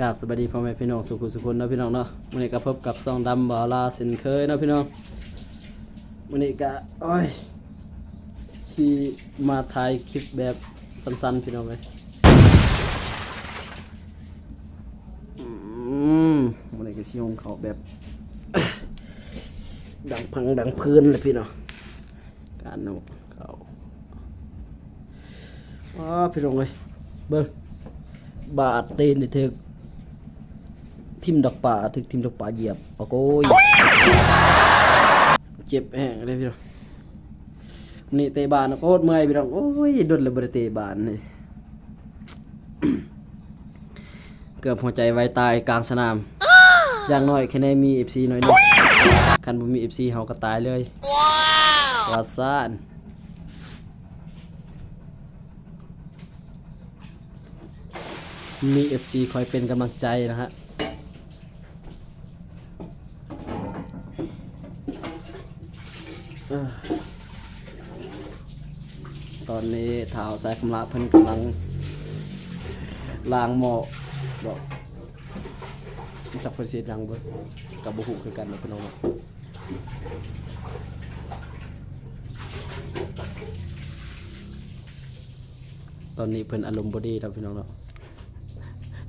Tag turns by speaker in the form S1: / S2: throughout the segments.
S1: กราบสวัสดีพ่อแม่พี่น้องสุขุสุขุนเนาะพี่น้องเนาะวันนี้ก็พบกับซองดำบาลาสินเคยเนาะพี่น้องวันนี้ก็โอ้ยชีมาถ่ายคลิปแบบสั้นๆพี่น้องเลยอืมวันนี้ก็ชิยงเขาแบบดังพังดังพื้นเลยพี่น้องการโนเขาอ๋อพี่น้องเลยเบิ้งบาดตีนนี่ถึก ทิมดอกป่าถึกทิมดอกป่าเหยียบโอ้โกยเจ็บแห้งเลยพี่น้องนี่เตะบานโคตรเมื่อยพี่น้องโอ้ยโดนเลยบริเตะบานนี่เกือบหัวใจไวายตายกลางสนาม อย่างน้อยแค่ในมี FC หน่อยหนึงคันบ่มี FC เฮาก็ตายเลยว้าววาซานมี FC คอยเป็นกำลังใจนะฮะ เอ้อ ตอนนี้เท้าวสายคำลาเพิ่นกำลังล้างหม้อบอกจักเพิ่นสิดังเบ่กับบ่ฮู้คือกันเนาะพี่น้องเนาะตอนนี้เพิ่นอารมณ์บ่ดีแล้วพี่น้องเนาะ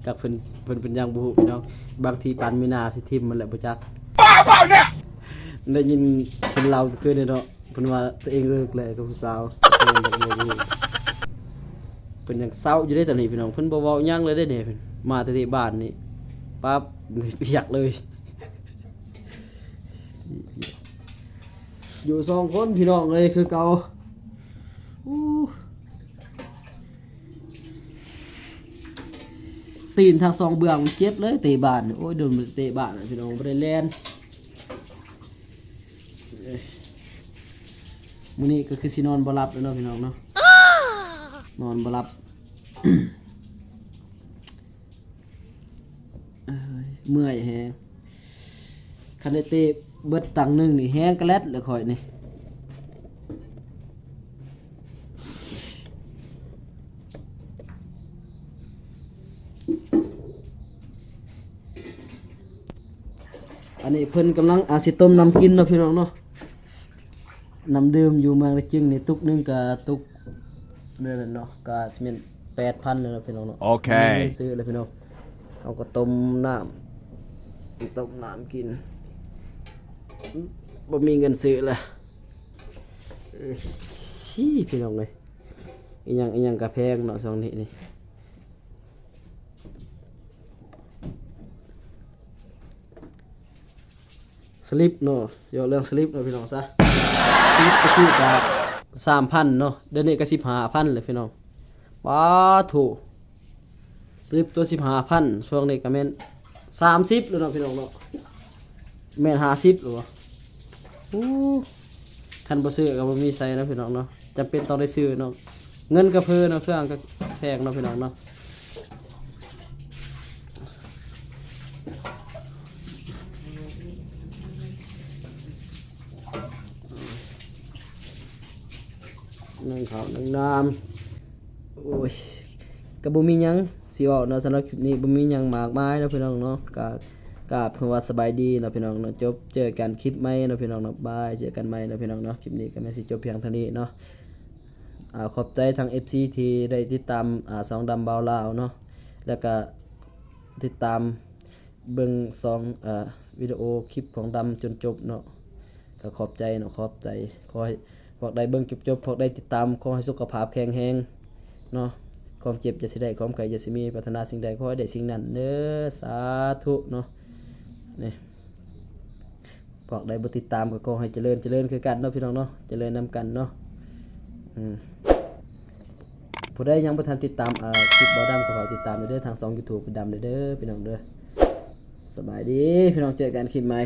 S1: กับเพิ่นเพิ่นเป็นอย่างบุพี่น้องบางทีปานมีนาสิทิมมันแหละบ่จักบ้าเปล่าเนี่ยได้ยินเพิ่นเล่าคือเนาะเพิ่นว่าตัวเองเลิกแล้วกับผู้สาว เพิ่นแบบบ่รู้เพิ่นยังเศร้าอยู่ได้ตอนนี้พี่น้องเพิ่นบ่เว้าหยังเลยได้เนี่ยเพิ่นมาแต่ที่บ้านนี่ปั๊บเปียกเลยอยู่สองคนพี่น้องเลยคือเก่าตีนทางสองเบื้องเจ็บเลยเตะบานโอ้ยโดนเตะบานพี่น้องบ่ได้แล่น มื้อนี้ก็คือสินอนบ่หลับแล้วเนาะพี่น้องเนาะนอนบ่หลับเมื่อยแฮงคันได้เตะเบิดตังหนึงนี่แฮงกระแลดเลยข่อยนี่อันนี้เพิ่นกำลังอาสิต้มน้ำกินเนาะพี่น้องเนาะ น้ำดื่มอยู่เมืองละจึงนี่ตุกหนึงก็ตุกเดือนเนาะก็สิเป็น8,000เลยเนาะพี่น้องเนาะ
S2: โอเค
S1: มีงินซื้อเลยพี่น้องเอาก็ต้มน้ำต้มน้ำกินบ่มีเงินซื้อเลยเอ้ยชี้พี่น้องเลยอีหยังอีหยังกระแพงเนาะสองนี้นี่สลิปเนาะเดี๋ยวเรื่องสลิปเนาะพี่น้องซะ สลิปก็คือกับสามพันเนาะเดือนนี้ก็สิบห้าพันเลยพี่น้องว้าถูกสลิปตัวสิบห้าพันช่วงนี้ก็แม่นสามสิบเลยเนาะพี่น้องเนาะแม่นห้าสิบหรือวะอู้คันบ่ซื้อก็บ่มีใส่นะพี่น้องเนาะจำเป็นต้องได้ซื้อเนาะเงินก็เพิ่นเนาะเครื่องก็แพงเนาะพี่น้องเนาะ ห นึ่งข้าวหนึ่งน้ำโอ้ยก็บ่มียังสิเว้าเนาะสำหรับคลิปนี้บ่มียังมากมายนะพี่น้องเนาะก็กราบคำว่าสบายดีนะพี่น้องเนาะจบเจอกันคลิปใหม่นะพี่น้องเนาะบายเจอกันใหม่นะพี่น้องเนาะคลิปนี้ก็แม่สิจบเพียงเท่านี้เนาะอ่าขอบใจทาง FC ที่ได้ติดตามอ่าสองดำเบาลาวเนาะแล้วก็ติดตามเบิ่งสองอ่าวิดีโอคลิปของดำจนจบเนาะก็ขอบใจเนาะขอบใจขอให้ พวกได้เบิ่งจบจบพวกได้ติดตามขอให้สุขภาพแข็งแรงเนาะความเจ็บจะสิได้ความไข้จะสิมีปรารถนาสิ่งใดขอให้ได้สิ่งนั้นเด้อสาธุเนาะนี่พวกได้บ่ติดตามก็ขอให้เจริญเจริญคือกันเนาะพี่น้องเนาะเจริญนำกันเนาะอืมผู้ใดยังบ่ทันติดตามอ่าคลิปบ่ดำก็ฝากติดตามเด้อทางช่อง YouTube บ่ดำเด้อเด้อพี่น้องเด้อสบายดีพี่น้องเจอกันคลิปใหม่